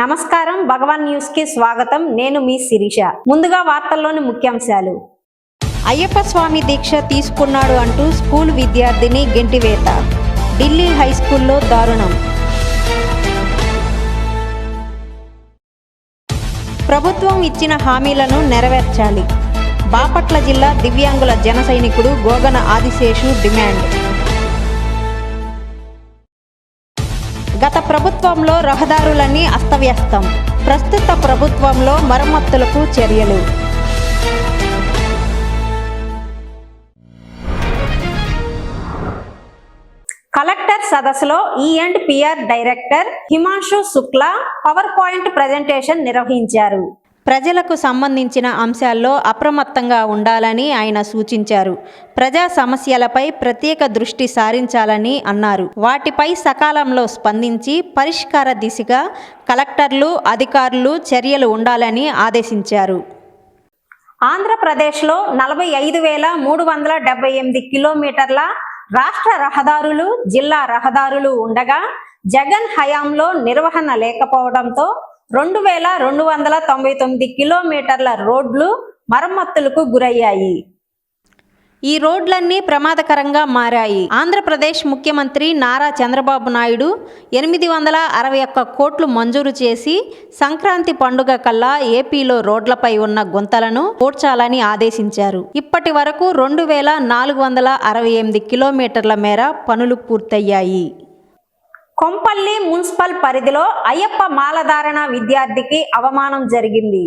నమస్కారం భగవాన్ న్యూస్కి స్వాగతం. నేను మీ శిరీష. ముందుగా వార్తల్లోని ముఖ్యాంశాలు. అయ్యప్ప స్వామి దీక్ష తీసుకున్నాడు అంటూ స్కూల్ విద్యార్థిని గెంటివేత. ఢిల్లీ హై స్కూల్లో దారుణం. ప్రభుత్వం ఇచ్చిన హామీలను నెరవేర్చాలి. బాపట్ల జిల్లా దివ్యాంగుల జన సైనికుడు గోగన ఆదిశేషు డిమాండ్. ప్రభుత్వంలో రహదారులన్నీ అస్తవ్యస్తం. ప్రస్తుత ప్రభుత్వంలో మరమ్మతులకు చర్యలు. కలెక్టర్ సదస్సులో I and PR director Himanshu Shukla power point presentation నిర్వహించారు. ప్రజలకు సంబంధించిన అంశాల్లో అప్రమత్తంగా ఉండాలని ఆయన సూచించారు. ప్రజా సమస్యలపై ప్రత్యేక దృష్టి సారించాలని అన్నారు. వాటిపై సకాలంలో స్పందించి పరిష్కార దిశగా కలెక్టర్లు అధికారులు చర్యలు ఉండాలని ఆదేశించారు. ఆంధ్రప్రదేశ్లో నలభై ఐదు వేల మూడు వందల డెబ్బై ఎనిమిది కిలోమీటర్ల రాష్ట్ర రహదారులు జిల్లా రహదారులు ఉండగా జగన్ హయాంలో నిర్వహణ లేకపోవడంతో రెండు వేల రెండు వందల తొంభై తొమ్మిది కిలోమీటర్ల రోడ్లు మరమ్మతులకు గురయ్యాయి. ఈ రోడ్లన్నీ ప్రమాదకరంగా మారాయి. ఆంధ్రప్రదేశ్ ముఖ్యమంత్రి నారా చంద్రబాబు నాయుడు ఎనిమిది వందల అరవై ఒక్క కోట్లు మంజూరు చేసి సంక్రాంతి పండుగ కల్లా ఏపీలో రోడ్లపై ఉన్న గుంతలను పూడ్చాలని ఆదేశించారు. ఇప్పటి వరకు రెండు వేల నాలుగు వందల అరవై ఎనిమిది కిలోమీటర్ల మేర పనులు పూర్తయ్యాయి. కొంపల్లి మున్సిపల్ పరిధిలో అయ్యప్ప మాలధారణ విద్యార్థికి అవమానం జరిగింది.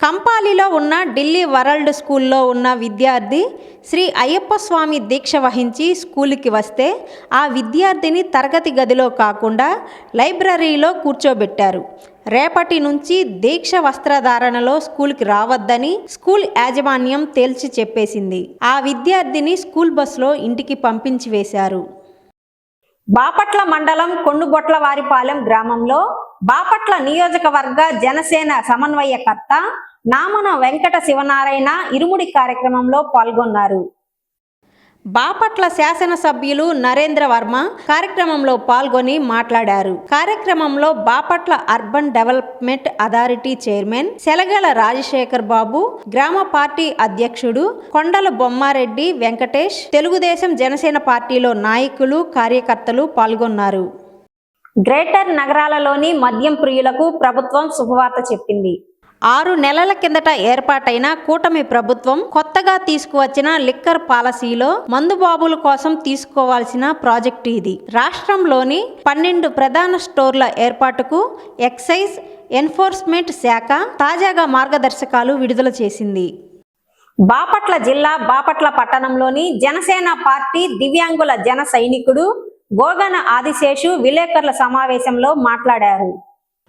కంపాలిలో ఉన్న ఢిల్లీ వరల్డ్ స్కూల్లో ఉన్న విద్యార్థి శ్రీ అయ్యప్ప స్వామి దీక్ష వహించి స్కూల్కి వస్తే ఆ విద్యార్థిని తరగతి గదిలో కాకుండా లైబ్రరీలో కూర్చోబెట్టారు. రేపటి నుంచి దీక్ష వస్త్రధారణలో స్కూల్కి రావద్దని స్కూల్ యాజమాన్యం తేల్చి చెప్పేసింది. ఆ విద్యార్థిని స్కూల్ బస్సులో ఇంటికి పంపించి వేశారు. బాపట్ల మండలం కొండుబొట్లవారిపాలెం గ్రామంలో బాపట్ల నియోజకవర్గ జనసేన సమన్వయకర్త నామన వెంకట శివనారాయణ ఇరుముడి కార్యక్రమంలో పాల్గొన్నారు. బాపట్ల శాసనసభ్యులు నరేంద్ర వర్మ కార్యక్రమంలో పాల్గొని మాట్లాడారు. కార్యక్రమంలో Bapatla urban development authority chairman Selagala Rajasekhar Babu గ్రామ పార్టీ అధ్యక్షుడు కొండల బొమ్మారెడ్డి వెంకటేష్ తెలుగుదేశం జనసేన పార్టీలో నాయకులు కార్యకర్తలు పాల్గొన్నారు. గ్రేటర్ నగరాలలోని మద్యం ప్రియులకు ప్రభుత్వం శుభవార్త చెప్పింది. ఆరు నెలల కిందట ఏర్పాటైన కూటమి ప్రభుత్వం కొత్తగా తీసుకువచ్చిన లిక్కర్ పాలసీలో మందుబాబుల కోసం తీసుకోవాల్సిన ప్రాజెక్టు ఇది. రాష్ట్రంలోని పన్నెండు ప్రధాన స్టోర్ల ఏర్పాటుకు ఎక్సైజ్ ఎన్ఫోర్స్మెంట్ శాఖ తాజాగా మార్గదర్శకాలు విడుదల చేసింది. బాపట్ల జిల్లా బాపట్ల పట్టణంలోని జనసేన పార్టీ దివ్యాంగుల జన సైనికుడు గోగన ఆదిశేషు విలేకరుల సమావేశంలో మాట్లాడారు.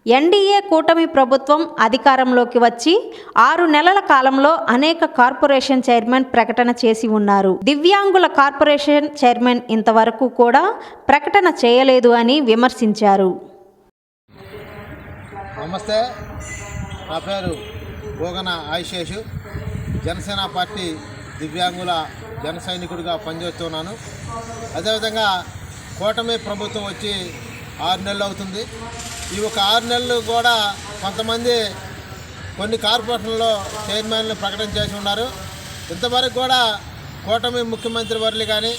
ఎన్డీఏ కూటమి ప్రభుత్వం అధికారంలోకి వచ్చి ఆరు నెలల కాలంలో అనేక కార్పొరేషన్ చైర్మన్ ప్రకటన చేసి ఉన్నారు. దివ్యాంగుల కార్పొరేషన్ చైర్మన్ ఇంతవరకు కూడా ప్రకటన చేయలేదు అని విమర్శించారు. నమస్తే. నా పేరు గోగన ఆయుషేషు. జనసేన పార్టీ దివ్యాంగుల జన సైనికుడిగా పనిచేస్తున్నాను. అదేవిధంగా కూటమి ప్రభుత్వం వచ్చి ఆరు నెలలు అవుతుంది. ఈ ఒక ఆరు నెలలు కూడా కొంతమంది కొన్ని కార్పొరేషన్లో చైర్మన్లు ప్రకటన చేసి ఉన్నారు. ఇంతవరకు కూడా కూటమి ముఖ్యమంత్రి వర్లు కానీ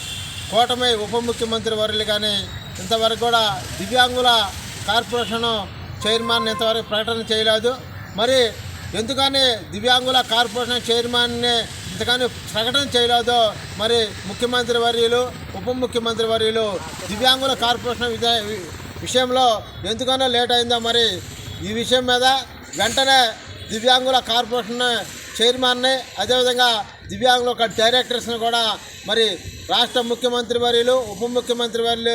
కూటమి ఉప ముఖ్యమంత్రి వర్లు కానీ ఇంతవరకు కూడా దివ్యాంగుల కార్పొరేషన్ చైర్మన్ ఇంతవరకు ప్రకటన చేయలేదు. మరి ఎందుకని దివ్యాంగుల కార్పొరేషన్ చైర్మన్ని ఇంతకని ప్రకటన చేయలేదో మరి ముఖ్యమంత్రి వర్యులు ఉప ముఖ్యమంత్రి వర్యులు దివ్యాంగుల కార్పొరేషన్ విధ- విషయంలో ఎందుకనో లేట్ అయిందో మరి ఈ విషయం మీద వెంటనే దివ్యాంగుల కార్పొరేషన్ చైర్మన్ని అదేవిధంగా దివ్యాంగుల ఒక డైరెక్టర్స్ని కూడా మరి రాష్ట్ర ముఖ్యమంత్రి వర్యులు ఉప ముఖ్యమంత్రి వర్యులు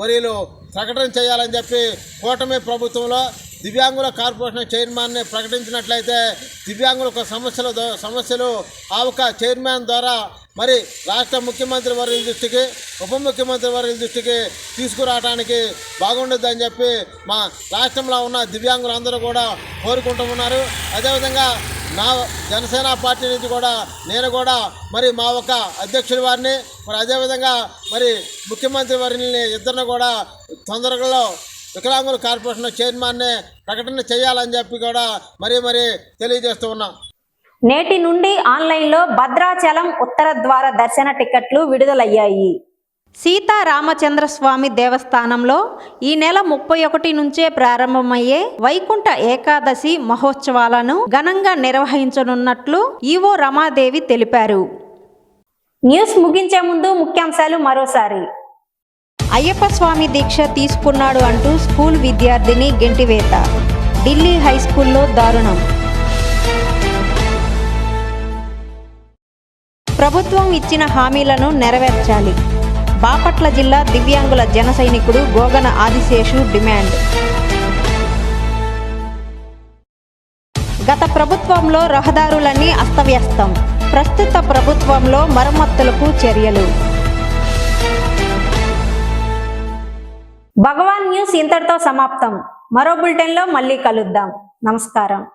వర్యులు ప్రకటన చేయాలని చెప్పి కూటమి ప్రభుత్వంలో దివ్యాంగుల కార్పొరేషన్ చైర్మన్ని ప్రకటించినట్లయితే దివ్యాంగుల సమస్యల సమస్యలు ఆ ఒక చైర్మన్ ద్వారా మరి రాష్ట్ర ముఖ్యమంత్రి వారి దృష్టికి ఉప ముఖ్యమంత్రి వారి దృష్టికి తీసుకురావడానికి బాగుండొద్దని చెప్పి మా రాష్ట్రంలో ఉన్న దివ్యాంగులందరూ కూడా కోరుకుంటున్నారు అదేవిధంగా నా జనసేన పార్టీ నుంచి కూడా నేను కూడా మరి మా ఒక అధ్యక్షుడి వారిని మరి అదేవిధంగా మరి ముఖ్యమంత్రి వారిని ఇద్దరిని కూడా తొందరలో వికలాంగుల కార్పొరేషన్ చైర్మన్ని ప్రకటన చేయాలని చెప్పి కూడా మరీ మరీ తెలియజేస్తూ ఉన్నాం. నేటి నుండి ఆన్లైన్లో భద్రాచలం ఉత్తర ద్వార దర్శన టికెట్లు విడుదలయ్యాయి. సీతారామచంద్రస్వామి దేవస్థానంలో ఈ నెల ముప్పై ఒకటి నుంచే ప్రారంభమయ్యే వైకుంఠ ఏకాదశి మహోత్సవాలను ఘనంగా నిర్వహించనున్నట్లు ఈవో రమాదేవి తెలిపారు. న్యూస్ ముగించే ముందు ముఖ్యాంశాలు మరోసారి. అయ్యప్ప స్వామి దీక్ష తీసుకున్నాడు అంటూ స్కూల్ విద్యార్థిని గెంటివేత. ఢిల్లీ హై స్కూల్లో దారుణం. ప్రభుత్వం ఇచ్చిన హామీలను నెరవేర్చాలి. బాపట్ల జిల్లా దివ్యాంగుల జన సైనికుడు గోగన ఆదిశేషు డిమాండ్. గత ప్రభుత్వంలో రహదారులన్నీ అస్తవ్యస్తం. ప్రస్తుత ప్రభుత్వంలో మరమ్మతులకు చర్యలు. భగవాన్ న్యూస్ ఇంతటితో సమాప్తం. మరో బులెటిన్లో మళ్ళీ కలుద్దాం. నమస్కారం.